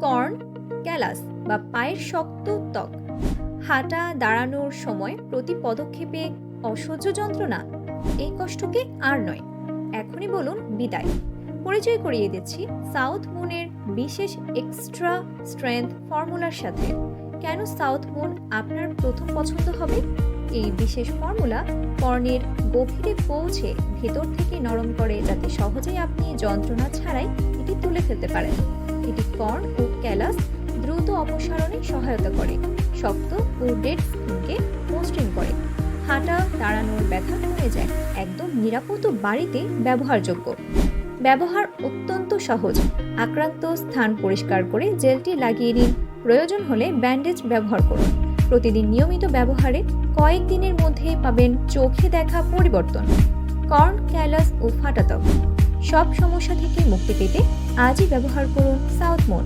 Corn callous বা পায়ের শক্ত ত্বক। হাঁটা দাঁড়ানোর সময় প্রতি পদক্ষেপে অসহ্য যন্ত্রণা, এই কষ্টকে আর নয়। এখনই বলুন বিদায়। পরিচয় করিয়ে দিচ্ছি সাউথ মুনের বিশেষ এক্সট্রা স্ট্রেংথ ফর্মুলার সাথে। কেন সাউথ মুন আপনার প্রথম পছন্দ হবে? এই বিশেষ ফর্মুলা কর্ণের গভীরে পৌঁছে ভেতর থেকে নরম করে যাতে সহজেই আপনি যন্ত্রণা ছাড়াই এটি তুলে ফেলতে পারেন। এটি কর্ন ও ক্যালাস দ্রুত অপসারণে সহায়তা করে। শক্ত ও ডেড স্কিনকে মসৃণ করে। হাঁটা দাঁড়ানোর ব্যথা কমে যায়। একদম নিরাপদ বাড়িতে ব্যবহারযোগ্য। ব্যবহার অত্যন্ত সহজ। আক্রান্ত স্থান পরিষ্কার করে জেলটি লাগিয়ে নিন। প্রয়োজন হলে ব্যান্ডেজ ব্যবহার করুন। প্রতিদিন নিয়মিত ব্যবহারে কয়েক দিনের মধ্যে পাবেন চোখে দেখা পরিবর্তন। কর্ন, ক্যালাস ও ফাটাতক সব সমস্যা থেকে মুক্তি পেতে আজই ব্যবহার করুন সাউথ মোন